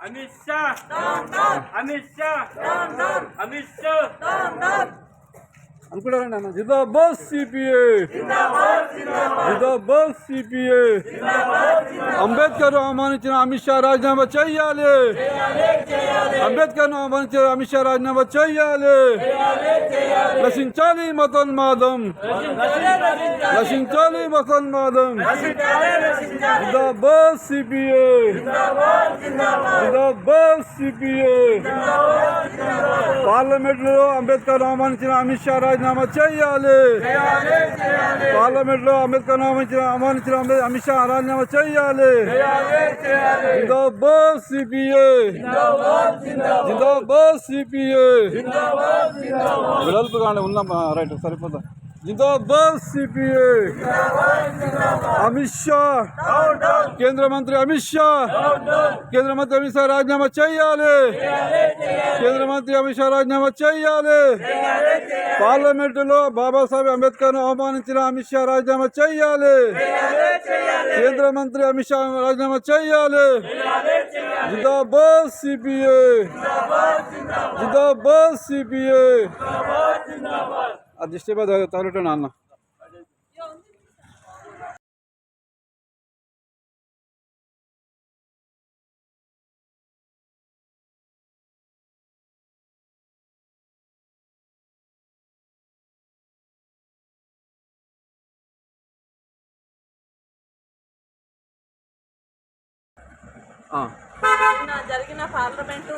अमित शाह. अमित शाह. अमित शाह. అనుకుంటారండి అన్న. జిందాబాద్ సిపిఐ. జిందాబాద్ సిపిఏ అంబేద్కర్ అవమానించిన అమిత్ షా రాజీనామా చెయ్యాలి అంబేద్కర్ అవమానించిన అమిత్ షా రాజీనామా చెయ్యాలి నశించాలి మతోన్మాదం. నశించాలి మతోన్మాదం. జిందాబాద్ సిపిఐ. జిందాబాద్ సిపిఏ పార్లమెంట్లో అంబేద్కర్ అవమానించిన అమిత్ షా రాజీనామా చేయాలి. పార్లమెంట్లో అంబేద్కర్ అంబే- అమిత్ షా రాజీనామా చేయాలి. జిందాబాద్ సిపిఐ. జిందాబాద్ సిపిఐ. వెడల్పు కానీ ఉన్నాం రైట్ సరిపోతా జిందాబాద్ సిపిఐ అమిత్ షా కేంద్ర మంత్రి అమిత్ షా కేంద్ర మంత్రి అమిత్ షా రాజీనామా చేయాలి కేంద్ర మంత్రి అమిత్ షా రాజీనామా చేయాలి పార్లమెంటులో బాబాసాహెబ్ అంబేద్కర్ అవమానించిన అమిత్ షా రాజీనామా చేయాలి కేంద్ర మంత్రి అమిత్ షా రాజీనామా చేయాలి జిందాబాద్ సిపిఐ జిందాబాద్ సిపిఐ అది ఇష్టపడ తగలటం అన్న ఆ. నిన్న జరిగిన పార్లమెంటు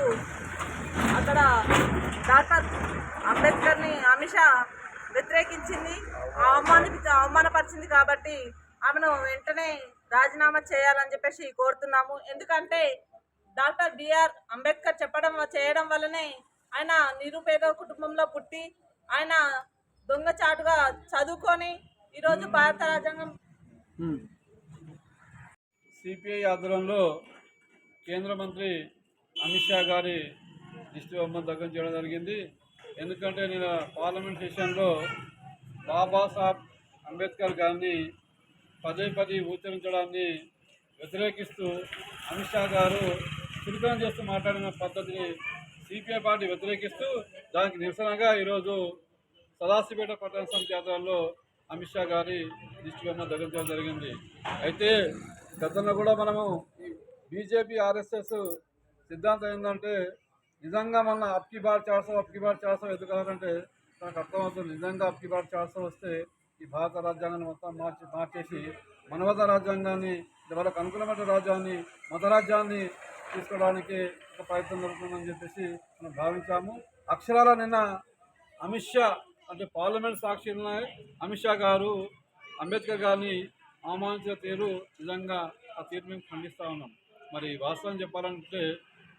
అక్కడ డాక్టర్ అంబేద్కర్ని అమిత్ షా వ్యతిరేకించింది అవమాని అవమానపరిచింది కాబట్టి ఆమెను వెంటనే రాజీనామా చేయాలని చెప్పేసి కోరుతున్నాము. ఎందుకంటే డాక్టర్ బిఆర్ అంబేద్కర్ చెప్పడం చేయడం వల్లనే ఆయన నిరుపేద కుటుంబంలో పుట్టి ఆయన దొంగచాటుగా చదువుకొని ఈరోజు భారత రాజ్యాంగం సిపిఐ ఆధ్వర్యంలో కేంద్ర మంత్రి అమిత్ షా గారి దిష్టి బొమ్మ దగ్గర చేయడం జరిగింది. ఎందుకంటే నేను పార్లమెంట్ సెషన్లో బాబాసాహెబ్ అంబేద్కర్ గారిని పదే పదే ఉచ్చరించడాన్ని వ్యతిరేకిస్తూ అమిత్ షా గారు చురుకం చేస్తూ మాట్లాడిన పద్ధతిని సిపిఐ పార్టీ వ్యతిరేకిస్తూ దానికి నిరసనగా ఈరోజు సదాశిపేట పట్టణ సమితి ఆధ్వర్యంలో అమిత్ షా గారి దిష్టి ధరించడం దగ్గర జరిగింది. అయితే గతంలో కూడా మనము బీజేపీ ఆర్ఎస్ఎస్ సిద్ధాంతం ఏంటంటే నిజంగా మన అప్కి బార్ చార్సో అప్కి బార్ చార్సో ఎదుగాలంటే మనకు అర్థమవుతుంది. నిజంగా అప్కి బార్ చార్సో వస్తే ఈ భారత రాజ్యాంగాన్ని మొత్తం మార్చి మార్చేసి మనవత రాజ్యాంగాన్ని వాళ్ళకు అనుకూలమైన రాజ్యాన్ని మత రాజ్యాన్ని తీసుకోవడానికి ఒక ప్రయత్నం జరుగుతుందని చెప్పేసి మనం భావించాము. అక్షరాల నిన్న అమిత్ షా అంటే పార్లమెంట్ సాక్షిలో అమిత్ షా గారు అంబేద్కర్ గారిని అవమానించిన తీరు నిజంగా ఆ తీరు మేము ఖండిస్తూ ఉన్నాం. మరి వాస్తవం చెప్పాలంటే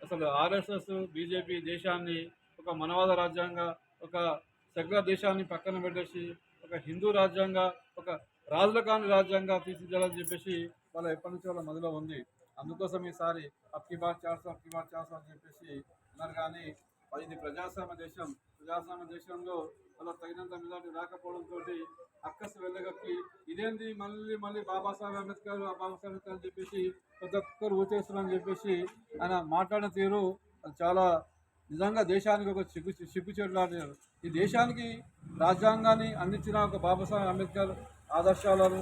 అసలు ఆర్ఎస్ఎస్ బీజేపీ దేశాన్ని ఒక మనవాద రాజ్యాంగ ఒక సెక్యులర్ దేశాన్ని పక్కన పెట్టేసి ఒక హిందూ రాజ్యాంగ ఒక రాజుల కాని రాజ్యాంగ తీర్చిదిద్దాలని చెప్పేసి వాళ్ళ ఎప్పటి నుంచి వాళ్ళ మదిలో ఉంది. అందుకోసం ఈసారి అప్కి బార్ చార్సో అప్కి బార్ చార్సో అని చెప్పేసి అన్నారు. కానీ మరి ఇది ప్రజాస్వామ్య దేశం. ప్రజాస్వామ్య దేశంలో అలా తగినంత మెజార్టీ రాకపోవడంతో అక్కసు వెళ్ళగక్కి ఇదేంది? మళ్ళీ మళ్ళీ బాబాసాహెబ్ అంబేద్కర్ బాబాసాహెబ్ అంబేద్కర్ అని చెప్పేసి ప్రతి ఒక్కరు ఊచేస్తున్నారని చెప్పేసి ఆయన మాట్లాడిన తీరు చాలా నిజంగా దేశానికి ఒక సిగ్గు సిగ్గుచేటు లాంటిది ఈ దేశానికి రాజ్యాంగాన్ని అందించిన ఒక బాబాసాహెబ్ అంబేద్కర్ ఆదర్శాలను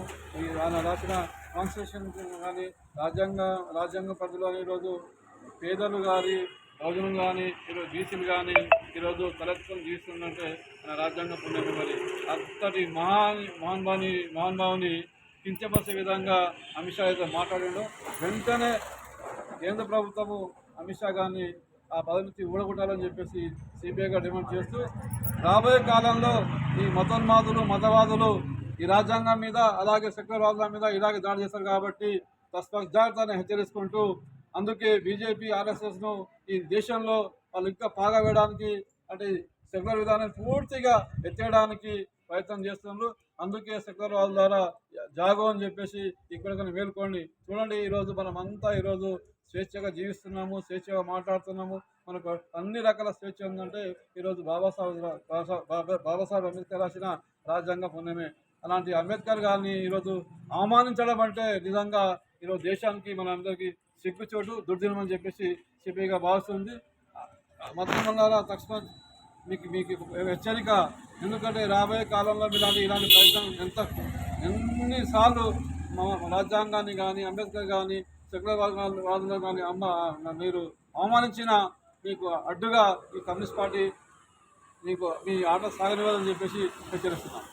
ఆయన రాసిన కాన్స్టిట్యూషన్ కానీ రాజ్యాంగ రాజ్యాంగ పరిధిలో ఈరోజు పేదలు కానీ బహుజనులు కానీ ఈరోజు బీసీలు కానీ ఈరోజు తలెత్తుకొని జీవిస్తుందంటే మన రాజ్యాంగ పుణ్యమే మరి. అంతటి మహాన్ మహాన్భాని మహాన్భావుని కించపరిచే విధంగా అమిత్ షా అయితే మాట్లాడాడు. వెంటనే కేంద్ర ప్రభుత్వము అమిత్ షా గారిని ఆ పదవి నుంచి ఊడగొట్టాలని చెప్పేసి సిబిఐగా డిమాండ్ చేస్తూ రాబోయే కాలంలో ఈ మతోన్మాదులు మతవాదులు ఈ రాజ్యాంగం మీద అలాగే సెక్యులర్వాదుల మీద ఇలాగే దాడి చేస్తారు కాబట్టి తస్పజాగ్రత్తని హెచ్చరించుకుంటూ అందుకే బీజేపీ ఆర్ఎస్ఎస్ను ఈ దేశంలో వాళ్ళు ఇంకా పాగా వేయడానికి అంటే సెక్యులర్ విధానాన్ని పూర్తిగా ఎత్తేయడానికి ప్రయత్నం చేస్తున్నారు. అందుకే సెక్యులర్ వాళ్ళ ద్వారా జాగో అని చెప్పేసి ఇక్కడ మేల్కోండి చూడండి ఈరోజు మనం అంతా ఈరోజు స్వేచ్ఛగా జీవిస్తున్నాము స్వేచ్ఛగా మాట్లాడుతున్నాము. మనకు అన్ని రకాల స్వేచ్ఛ ఉందంటే ఈరోజు బాబాసాహెబ్ బాబా- బాబాసాహెబ్ అంబేద్కర్ రాసిన రాజ్యాంగ పుణ్యమే. అలాంటి అంబేద్కర్ గారిని ఈరోజు అవమానించడం అంటే నిజంగా ఈరోజు దేశానికి మనందరికీ సిగ్గుచోటు దుర్దినం అని చెప్పేసి సిపిఐగా భావిస్తుంది. మతమందాల తక్షణ మీకు మీకు హెచ్చరిక. ఎందుకంటే రాబోయే కాలంలో ఇలాంటి ఇలాంటి ప్రయత్నం ఎంత ఎన్నిసార్లు మా రాజ్యాంగాన్ని కానీ అంబేద్కర్ కానీ సెక్యులర్ వాదులు కానీ అమ్మ మీరు అవమానించిన మీకు అడ్డుగా ఈ కమ్యూనిస్ట్ పార్టీ మీకు మీ ఆట సాగనివ్వాలని చెప్పేసి హెచ్చరిస్తున్నాం.